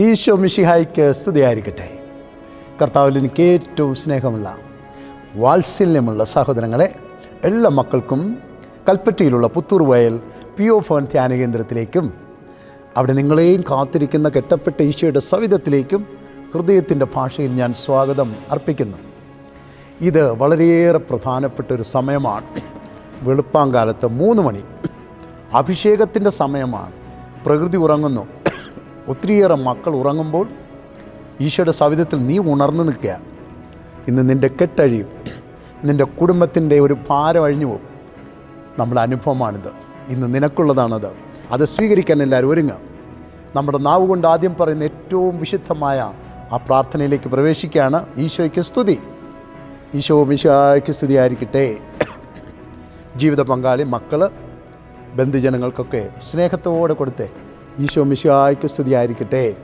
ഈശോ മിഷിഹായ്ക്ക് സ്തുതിയായിരിക്കട്ടെ. കർത്താവിൽ എനിക്ക് ഏറ്റവും സ്നേഹമുള്ള വാത്സല്യമുള്ള സഹോദരങ്ങളെ എല്ലാ മക്കൾക്കും കൽപ്പറ്റയിലുള്ള പുത്തൂർ വയൽ പി ഒ ഫോൺ ധ്യാന കേന്ദ്രത്തിലേക്കും അവിടെ നിങ്ങളെയും കാത്തിരിക്കുന്ന കെട്ടപ്പെട്ട ഈശോയുടെ സവിധത്തിലേക്കും ഹൃദയത്തിന്റെ ഭാഷയിൽ ഞാൻ സ്വാഗതം അർപ്പിക്കുന്നു. ഇത് വളരെയേറെ പ്രധാനപ്പെട്ട ഒരു സമയമാണ്. വെളുപ്പാങ്കാലത്ത് മൂന്ന് മണി. അഭിഷേകത്തിന്റെ സമയമാണ്. പ്രകൃതി ഉറങ്ങുന്നു. ഒത്തിരിയേറെ മക്കൾ ഉറങ്ങുമ്പോൾ ഈശോയുടെ സവിധത്തിൽ നീ ഉണർന്നു നിൽക്കുക. ഇന്ന് നിന്റെ കെട്ടഴിയും നിന്റെ കുടുംബത്തിന്റെ ഒരു ഭാരം അഴിഞ്ഞു പോകും. നമ്മുടെ അനുഭവമാണിത്. ഇന്ന് നിനക്കുള്ളതാണത്. അത് സ്വീകരിക്കാൻ എല്ലാവരും ഒരുങ്ങുക. നമ്മുടെ നാവ് കൊണ്ട് ആദ്യം പറയുന്ന ഏറ്റവും വിശുദ്ധമായ ആ പ്രാർത്ഥനയിലേക്ക് പ്രവേശിക്കുകയാണ്. ഈശോയ്ക്ക് സ്തുതി. ഈശോ ഈശോയ്ക്ക് സ്തുതി ആയിരിക്കട്ടെ ജീവിത പങ്കാളി മക്കൾ ബന്ധുജനങ്ങൾക്കൊക്കെ സ്നേഹത്തോടെ കൊടുത്തേ. ഈശോ മിശായ്ക്ക് സ്തുതിയായിരിക്കട്ടെ.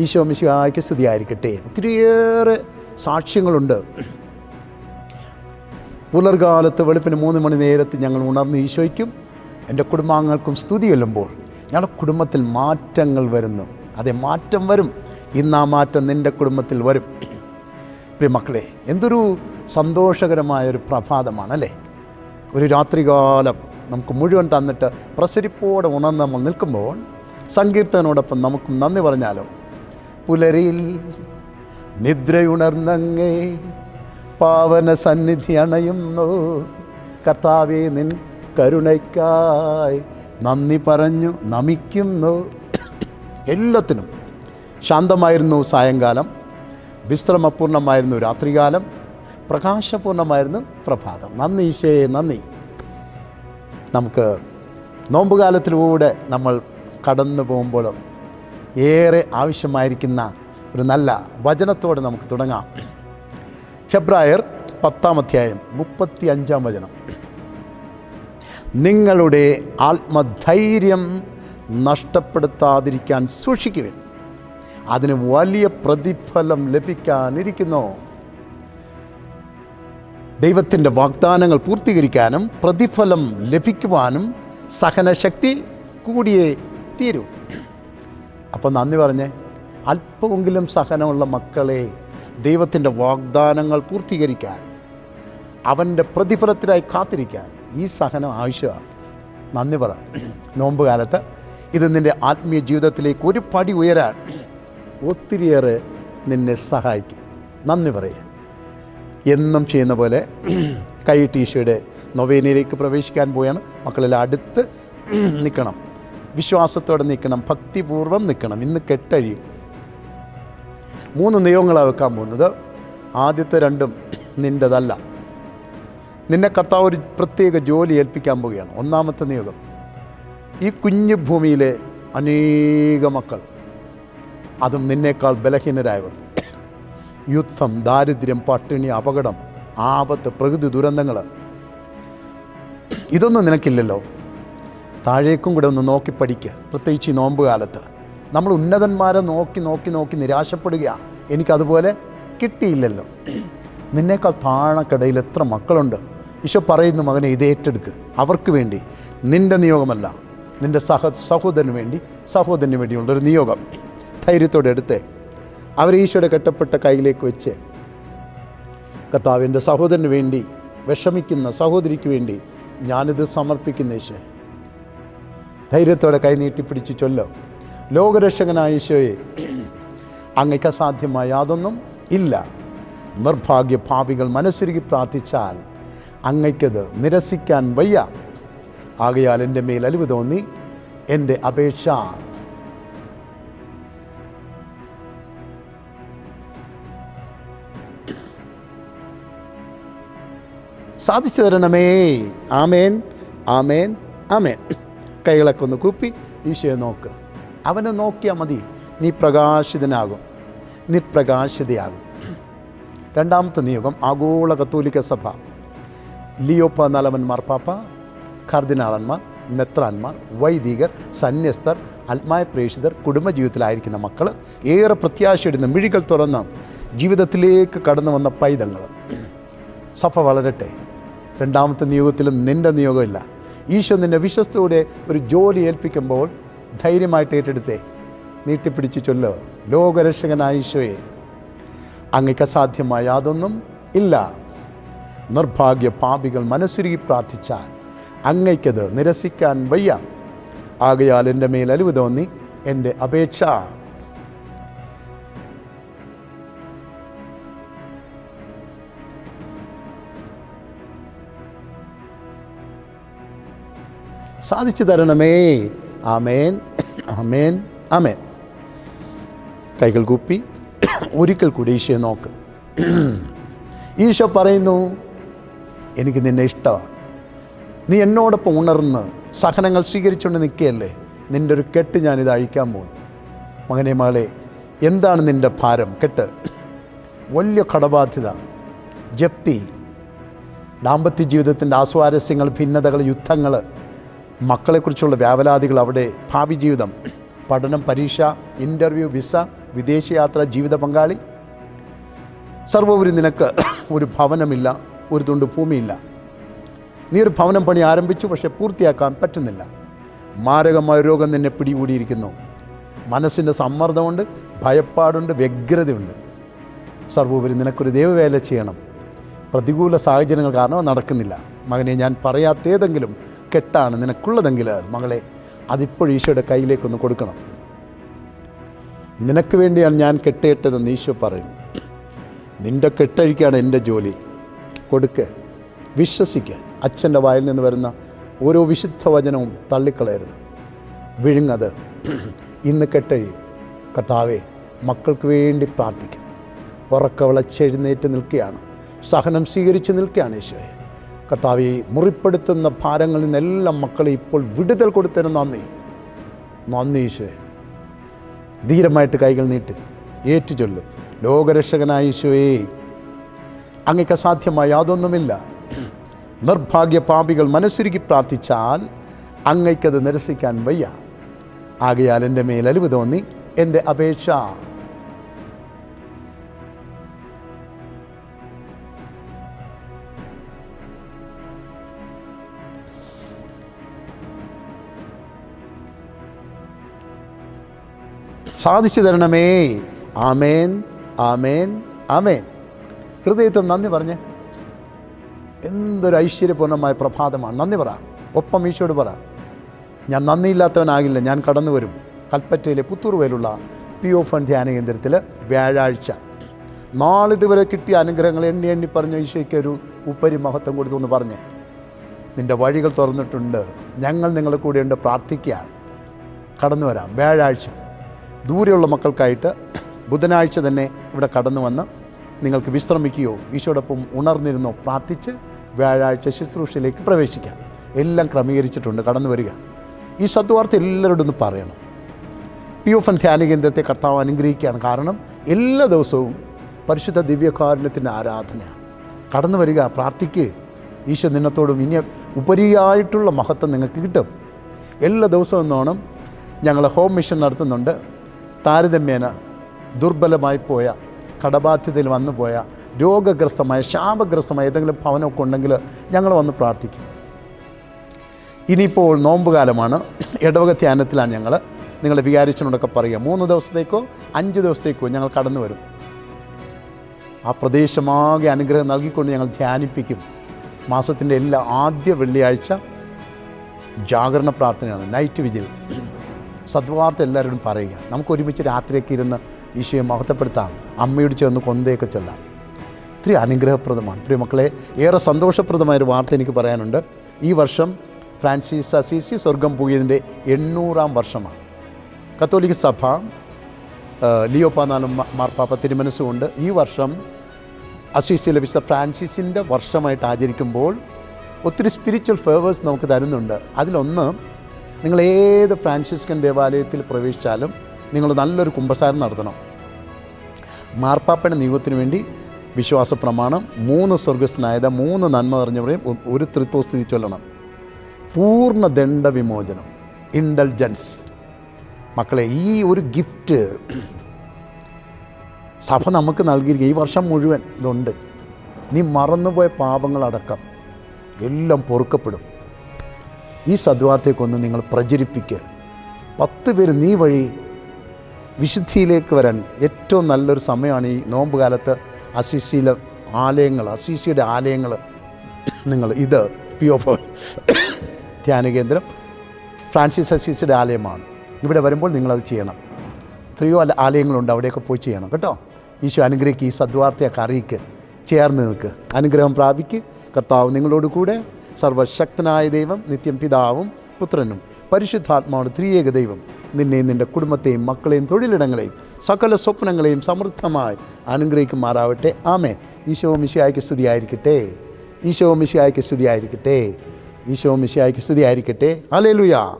ഈശോ മിശായ്ക്ക് സ്തുതിയായിരിക്കട്ടെ. ഒത്തിരിയേറെ സാക്ഷ്യങ്ങളുണ്ട്. പുലർകാലത്ത് വെളുപ്പിന് മൂന്ന് മണി നേരത്ത് ഞങ്ങൾ ഉണർന്ന് ഈശോയ്ക്കും എന്റെ കുടുംബാംഗങ്ങൾക്കും സ്തുതി ചൊല്ലുമ്പോൾ ഞങ്ങളുടെ കുടുംബത്തിൽ മാറ്റങ്ങൾ വരുന്നു. അതെ മാറ്റം വരും. ഇന്ന് ആ മാറ്റം നിന്റെ കുടുംബത്തിൽ വരും. പ്രിയ മക്കളെ എന്തൊരു സന്തോഷകരമായൊരു പ്രഭാതമാണല്ലേ? ഒരു രാത്രികാലം നമുക്ക് മുഴുവൻ തന്നിട്ട് പ്രസരിപ്പോടെ ഉണർന്ന് നമ്മൾ നിൽക്കുമ്പോൾ സങ്കീർത്തനോടൊപ്പം നമുക്കും നന്ദി പറഞ്ഞാലോ? പുലരിയിൽ നിദ്രയുണർന്നങ്ങേ പാവന സന്നിധി അണയുന്നു. കർത്താവെ നിൻ കരുണയ്ക്കായി നന്ദി പറഞ്ഞു നമിക്കുന്നു. എല്ലാത്തിനും ശാന്തമായിരുന്നു സായങ്കാലം. വിശ്രമപൂർണമായിരുന്നു രാത്രികാലം. പ്രകാശപൂർണമായിരുന്നു പ്രഭാതം. നന്ദി ഈശോയെ നന്ദി. നമുക്ക് നോമ്പുകാലത്തിലൂടെ നമ്മൾ കടന്നു പോകുമ്പോൾ ഏറെ ആവശ്യമായിരിക്കുന്ന ഒരു നല്ല വചനത്തോടെ നമുക്ക് തുടങ്ങാം. ഹെബ്രായർ പത്താം അധ്യായം മുപ്പത്തി അഞ്ചാം വചനം. നിങ്ങളുടെ ആത്മധൈര്യം നഷ്ടപ്പെടുത്താതിരിക്കാൻ സൂക്ഷിക്കുവിൻ. അതിന് വലിയ പ്രതിഫലം ലഭിക്കാനിരിക്കുന്നു. ദൈവത്തിന്റെ വാഗ്ദാനങ്ങൾ പൂർത്തീകരിക്കാനും പ്രതിഫലം ലഭിക്കുവാനും സഹനശക്തി കൂടിയേ തീരൂ. അപ്പം നന്ദി പറഞ്ഞേ. അല്പമെങ്കിലും സഹനമുള്ള മക്കളെ ദൈവത്തിന്റെ വാഗ്ദാനങ്ങൾ പൂർത്തീകരിക്കാൻ അവന്റെ പ്രതിഫലത്തിനായി കാത്തിരിക്കാൻ ഈ സഹനം ആവശ്യമാണ് നന്ദി പറ. നോമ്പ് കാലത്ത് ഇത് നിന്റെ ആത്മീയ ജീവിതത്തിലേക്ക് ഒരു പടി ഉയരാൻ ഒത്തിരിയേറെ നിന്നെ സഹായിക്കും. നന്ദി പറയുക എന്നും ചെയ്യുന്ന പോലെ കൈ ടീഷയുടെ നൊവേനയിലേക്ക് പ്രവേശിക്കാൻ പോയാണ്. മക്കളിൽ അടുത്ത് നിൽക്കണം. വിശ്വാസത്തോടെ നിൽക്കണം. ഭക്തിപൂർവം നിൽക്കണം. ഇന്ന് കെട്ടഴിയും. മൂന്ന് നിയമങ്ങളാണ് വെക്കാൻ പോകുന്നത്. ആദ്യത്തെ രണ്ടും നിന്റെതല്ല നിന്നെ കർത്താവ് ഒരു പ്രത്യേക ജോലി ഏൽപ്പിക്കാൻ പോവുകയാണ്. ഒന്നാമത്തെ നിയോഗം. ഈ കുഞ്ഞു ഭൂമിയിലെ അനേക മക്കൾ. അതും നിന്നേക്കാൾ ബലഹീനരായവർ. യുദ്ധം ദാരിദ്ര്യം പട്ടിണി അപകടം ആപത്ത് പ്രകൃതി ദുരന്തങ്ങൾ ഇതൊന്നും നിനക്കില്ലല്ലോ. താഴേക്കും കൂടെ ഒന്ന് നോക്കി പഠിക്കുക പ്രത്യേകിച്ച് ഈ നോമ്പ് കാലത്ത്. നമ്മൾ ഉന്നതന്മാരെ നോക്കി നോക്കി നോക്കി നിരാശപ്പെടുകയാണ് എനിക്കതുപോലെ കിട്ടിയില്ലല്ലോ. നിന്നേക്കാൾ താഴക്കടയിൽ എത്ര മക്കളുണ്ട്. ഈശോ പറയുന്നു മകനെ ഇത് ഏറ്റെടുക്ക്. അവർക്ക് വേണ്ടി. നിന്റെ നിയോഗമല്ല. നിന്റെ സഹ സഹോദരന് വേണ്ടി സഹോദരന് വേണ്ടിയുള്ളൊരു നിയോഗം. ധൈര്യത്തോടെ എടുത്തേ. അവർ ഈശോയുടെ കെട്ടപ്പെട്ട കയ്യിലേക്ക് വെച്ച് കർത്താവിന്റെ സഹോദരന് വേണ്ടി വിഷമിക്കുന്ന സഹോദരിക്ക് വേണ്ടി ഞാനിത് സമർപ്പിക്കുന്ന ഈശോ. ധൈര്യത്തോടെ കൈ നീട്ടിപ്പിടിച്ച് ചൊല്ലോ. ലോകരക്ഷകനായ ഈശോയെ അങ്ങയ്ക്ക് അസാധ്യമായ യാതൊന്നും ഇല്ല. നിർഭാഗ്യ ഭാവികൾ മനസ്സുരുകി പ്രാർത്ഥിച്ചാൽ അങ്ങയ്ക്കത് നിരസിക്കാൻ വയ്യ. ആകയാൽ എന്റെ മേൽ അലിവ് തോന്നി എന്റെ അപേക്ഷ സാധിച്ചു തരണമേ ആമേൻ ആമേൻ ആമേൻ. കൈകളൊക്കെ ഒന്ന് കൂപ്പി ഈശോയെ നോക്ക്. അവനെ നോക്കിയാൽ മതി. നീ പ്രകാശിതനാകും. നീ പ്രകാശിതയാകും രണ്ടാമത്തെ നിയോഗം ആഗോള കത്തോലിക്ക സഭ. ലിയോപ്പ നലവൻ മാർപ്പാപ്പ കർദിനാളന്മാർ മെത്രാന്മാർ വൈദികർ സന്യസ്തർ ആത്മായ പ്രേക്ഷിതർ കുടുംബജീവിതത്തിലായിരിക്കുന്ന മക്കൾ ഏറെ പ്രത്യാശയിടുന്ന മിഴികൾ തുറന്ന് ജീവിതത്തിലേക്ക് കടന്നു വന്ന പൈതങ്ങൾ സഭ വളരട്ടെ. രണ്ടാമത്തെ നിയോഗത്തിലും നിന്റെ നിയോഗമില്ല. ഈശോ നിന്നെ വിശ്വസ്തയോടെ ഒരു ജോലി ഏൽപ്പിക്കുമ്പോൾ ധൈര്യമായിട്ട് ഏറ്റെടുത്തേ. നീട്ടിപ്പിടിച്ച് ചൊല്ലോ ലോകരക്ഷകനായ ഈശോയെ. അങ്ങക്ക് അസാധ്യമായ യാതൊന്നും ഇല്ല. നിർഭാഗ്യ പാപികൾ മനസ്സുരുകി പ്രാർത്ഥിച്ചാൽ അങ്ങയ്ക്കത് നിരസിക്കാൻ വയ്യ. ആകയാൽ എന്റെ മേൽ അലിവ് തോന്നി എന്റെ അപേക്ഷ സാധിച്ചു തരണമേ. ആമേൻ. ആമേൻ. ആമേൻ. കൈകൾ കൂപ്പി. ഒരിക്കൽ കൂടി ഈശോയെ നോക്ക്. ഈശോ പറയുന്നു എനിക്ക് നിന്നെ ഇഷ്ടമാണ്. നീ എന്നോടൊപ്പം ഉണർന്ന് സഹനങ്ങൾ സ്വീകരിച്ചുകൊണ്ട് നിൽക്കുകയല്ലേ? നിന്റെ ഒരു കെട്ട് ഞാനിത് അഴിക്കാൻ പോകുന്നു. മകനെ മകളെ എന്താണ് നിന്റെ ഭാരം? കെട്ട്. വലിയ കടബാധ്യത. ജപ്തി. ദാമ്പത്യ ജീവിതത്തിന്റെ ആസ്വാരസ്യങ്ങൾ ഭിന്നതകൾ യുദ്ധങ്ങൾ മക്കളെക്കുറിച്ചുള്ള വ്യാപലാതികൾ അവിടെ ഭാവി ജീവിതം. പഠനം പരീക്ഷ ഇന്റർവ്യൂ വിസ വിദേശയാത്ര ജീവിത പങ്കാളി. സർവോപരി നിനക്ക് ഒരു ഭവനമില്ല ഒരു തുണ്ട് ഭൂമിയില്ല. നീ ഒരു ഭവനം പണി ആരംഭിച്ചു പക്ഷെ പൂർത്തിയാക്കാൻ പറ്റുന്നില്ല. മാരകമായ രോഗം നിന്നെ പിടികൂടിയിരിക്കുന്നു. മനസ്സിന്റെ സമ്മർദ്ദമുണ്ട് ഭയപ്പാടുണ്ട് വ്യഗ്രതയുണ്ട്. സർവോപരി നിനക്കൊരു ദൈവവേല ചെയ്യണം. പ്രതികൂല സാഹചര്യങ്ങൾ കാരണം നടക്കുന്നില്ല. മകനെ ഞാൻ പറയാത്തേതെങ്കിലും കെട്ടാണ് നിനക്കുള്ളതെങ്കിൽ മകളെ അതിപ്പോൾ ഈശോയുടെ കയ്യിലേക്കൊന്ന് കൊടുക്കണം. നിനക്ക് വേണ്ടിയാണ് ഞാൻ കെട്ടേട്ടതെന്ന് ഈശോ പറയുന്നു. നിന്റെ കെട്ടഴിക്കാണ് എന്റെ ജോലി. കൊടുക്ക്. വിശ്വസിക്കുക അച്ഛന്റെ വായിൽ നിന്ന് വരുന്ന ഓരോ വിശുദ്ധ വചനവും തള്ളിക്കളയരുത്. വിഴുങ്ങത്. ഇന്ന് കെട്ടഴി. കർത്താവെ മക്കൾക്ക് വേണ്ടി പ്രാർത്ഥിക്കും. ഉറക്കവിളച്ചെഴുന്നേറ്റ് നിൽക്കുകയാണ്. സഹനം സ്വീകരിച്ച് നിൽക്കുകയാണ് ഈശോയെ. കർത്താവെ മുറിപ്പെടുത്തുന്ന ഭാരങ്ങളിൽ നിന്നെല്ലാം മക്കളെ ഇപ്പോൾ വിടുതൽ കൊടുത്തതിന് നന്ദി. നന്ദി ധീരമായിട്ട് കൈകൾ നീട്ട് ഏറ്റുചൊല്ല്. ലോകരക്ഷകനായ ഈശോയെ അങ്ങക്ക് അസാധ്യമായ യാതൊന്നുമില്ല. നിർഭാഗ്യ പാപികൾ മനസ്സുരുക്കി പ്രാർത്ഥിച്ചാൽ അങ്ങയ്ക്കത് നിരസിക്കാൻ വയ്യ. ആകയാൽ എന്റെ മേൽ അലിവ് തോന്നി എന്റെ അപേക്ഷ സാധിച്ചു തരണമേ. ആമേൻ ആമേൻ ആമേൻ. ഹൃദയത്തിൽ നന്ദി പറഞ്ഞ് എന്തൊരു ഐശ്വര്യപൂർണമായ പ്രഭാതമാണ്. നന്ദി പറ. ഒപ്പം ഈശോട് പറ. ഞാൻ നന്ദിയില്ലാത്തവനാകില്ല ഞാൻ കടന്നു വരും കൽപ്പറ്റയിലെ പുത്തൂർ പുത്തൂർവയിലുള്ള പി ഒ ഫൺ ധ്യാന കേന്ദ്രത്തിൽ വ്യാഴാഴ്ച. നാളിതുവരെ കിട്ടിയ അനുഗ്രഹങ്ങൾ എണ്ണി എണ്ണി പറഞ്ഞ ഈശോയ്ക്ക് ഒരു ഉപ്പരി മഹത്വം കൊടുത്തു എന്ന് പറഞ്ഞ്. നിന്റെ വഴികൾ തുറന്നിട്ടുണ്ട്. ഞങ്ങൾ നിങ്ങളുടെ കൂടെയുണ്ട് പ്രാർത്ഥിക്കുകയാണ് കടന്നു വരാം വ്യാഴാഴ്ച. ദൂരെയുള്ള മക്കൾക്കായിട്ട് ബുധനാഴ്ച തന്നെ ഇവിടെ കടന്നു വന്ന് നിങ്ങൾക്ക് വിശ്രമിക്കുകയോ ഈശോടൊപ്പം ഉണർന്നിരുന്നോ പ്രാർത്ഥിച്ച് വ്യാഴാഴ്ച ശുശ്രൂഷയിലേക്ക് പ്രവേശിക്കാം എല്ലാം ക്രമീകരിച്ചിട്ടുണ്ട്. കടന്നു വരിക. ഈ സദ്വാർത്ത എല്ലാവരോടും ഒന്ന് പറയണം. പി എഫ് എൻ ധ്യാന കേന്ദ്രത്തെ കർത്താവ് അനുഗ്രഹിക്കുകയാണ്. കാരണം എല്ലാ ദിവസവും പരിശുദ്ധ ദിവ്യകാരുണ്യത്തിന്റെ ആരാധനയാണ്. കടന്നു വരിക പ്രാർത്ഥിക്കുക ഈശോ നിന്നത്തോടും ഇനി ഉപരിയായിട്ടുള്ള മഹത്വം നിങ്ങൾക്ക് കിട്ടും. എല്ലാ ദിവസവും എന്നോണം ഞങ്ങൾ ഹോം മിഷൻ നടത്തുന്നുണ്ട്. താരതമ്യേന ദുർബലമായി പോയ കടബാധ്യതയിൽ വന്നു പോയ രോഗഗ്രസ്തമായ ശാപഗ്രസ്തമായ ഏതെങ്കിലും ഭവനമൊക്കെ ഉണ്ടെങ്കിൽ ഞങ്ങൾ വന്ന് പ്രാർത്ഥിക്കും. ഇനിയിപ്പോൾ നോമ്പുകാലമാണ്. ഇടവക ധ്യാനത്തിലാണ് ഞങ്ങൾ. നിങ്ങൾ വികാരിച്ചതിനോടൊക്കെ പറയുക മൂന്ന് ദിവസത്തേക്കോ അഞ്ച് ദിവസത്തേക്കോ ഞങ്ങൾ കടന്നു വരും. ആ പ്രദേശമാകെ അനുഗ്രഹം നൽകിക്കൊണ്ട് ഞങ്ങൾ ധ്യാനിപ്പിക്കും. മാസത്തിന്റെ എല്ലാ ആദ്യ വെള്ളിയാഴ്ച ജാഗരണ പ്രാർത്ഥനയാണ് നൈറ്റ് വിജിൽ സദ്വാർത്ത എല്ലാവരോടും പറയുക. നമുക്ക് ഒരുമിച്ച് രാത്രിയൊക്കെ ഇരുന്ന് ഈശോയെ മഹത്വപ്പെടുത്താം. അമ്മയോട് ചേർന്ന് കൊന്തയൊക്കെ ചൊല്ലാം. ഇത്തിരി അനുഗ്രഹപ്രദമാണ്. പ്രിയ മക്കളെ ഏറെ സന്തോഷപ്രദമായൊരു വാർത്ത എനിക്ക് പറയാനുണ്ട്. ഈ വർഷം ഫ്രാൻസിസ് അസീസി സ്വർഗം പോയതിന്റെ എണ്ണൂറാം വർഷമാണ്. കത്തോലിക്ക സഭ ലിയോ പാനാലും മാർപ്പാപ്പ തിരുമനസ്സുകൊണ്ട് ഈ വർഷം അസീസിയിലെ വിശുദ്ധ ഫ്രാൻസിസിന്റെ വർഷമായിട്ട് ആചരിക്കുമ്പോൾ ഒത്തിരി സ്പിരിച്വൽ ഫേവേഴ്സ് നമുക്ക് തരുന്നുണ്ട്. അതിലൊന്ന് നിങ്ങൾ ഏത് ഫ്രാൻസിസ്കൻ ദേവാലയത്തിൽ പ്രവേശിച്ചാലും നിങ്ങൾ നല്ലൊരു കുമ്പസാരം നടത്തണം. മാർപ്പാപ്പയുടെ നിയോഗത്തിന് വേണ്ടി വിശ്വാസ പ്രമാണം മൂന്ന് സ്വർഗസ്ഥനായത് മൂന്ന് നന്മ നിറഞ്ഞവരെയും ഒരു ത്രിത്വസ്ഥിതി ചൊല്ലണം. പൂർണ ദണ്ഡവിമോചനം ഇന്റലിജൻസ് മക്കളെ ഈ ഒരു ഗിഫ്റ്റ് സഭ നമുക്ക് നൽകിയിരിക്കുക. ഈ വർഷം മുഴുവൻ ഇതുണ്ട്. നീ മറന്നുപോയ പാപങ്ങളടക്കം എല്ലാം പൊറുക്കപ്പെടും. ഈ സദ്വാർത്തയൊക്കെ നിങ്ങൾ പ്രചരിപ്പിക്കുക പത്ത് പേര് നീ വഴി വിശുദ്ധിയിലേക്ക് വരാൻ ഏറ്റവും നല്ലൊരു സമയമാണ് ഈ നോമ്പ് കാലത്ത് അസിസിയിലെ ആലയങ്ങൾ അസിസിയുടെ ആലയങ്ങൾ. നിങ്ങൾ ഇത് പി ഒ ധ്യാന കേന്ദ്രം ഫ്രാൻസിസ് അസീസിയുടെ ആലയമാണ്. ഇവിടെ വരുമ്പോൾ നിങ്ങളത് ചെയ്യണം. എത്രയോ ആലയങ്ങളുണ്ട് അവിടെയൊക്കെ പോയി ചെയ്യണം കേട്ടോ? ഈശോ അനുഗ്രഹിക്ക് ഈ സദ്വാർത്തയൊക്കെ അറിയിക്ക്. ചേർന്ന് നിൽക്ക്. അനുഗ്രഹം പ്രാപിക്കുക കർത്താവ് നിങ്ങളോട് കൂടെ സർവശക്തനായ ദൈവം നിത്യം പിതാവും പുത്രനും പരിശുദ്ധാത്മാവാണ് ത്രിയേക ദൈവം. നിന്നെയും നിന്റെ കുടുംബത്തെയും മക്കളെയും തൊഴിലിടങ്ങളെയും സകല സ്വപ്നങ്ങളെയും സമൃദ്ധമായി അനുഗ്രഹിക്കുമാറാവട്ടെ. ആമേ ഈശോ മിശിയായ്ക്ക് സ്തുതിയായിരിക്കട്ടെ. ഈശോ മിശിയായ്ക്ക് സ്തുതിയായിരിക്കട്ടെ. ഈശോ മിശിയായ്ക്ക് സ്തുതിയായിരിക്കട്ടെ. അലേലുയാ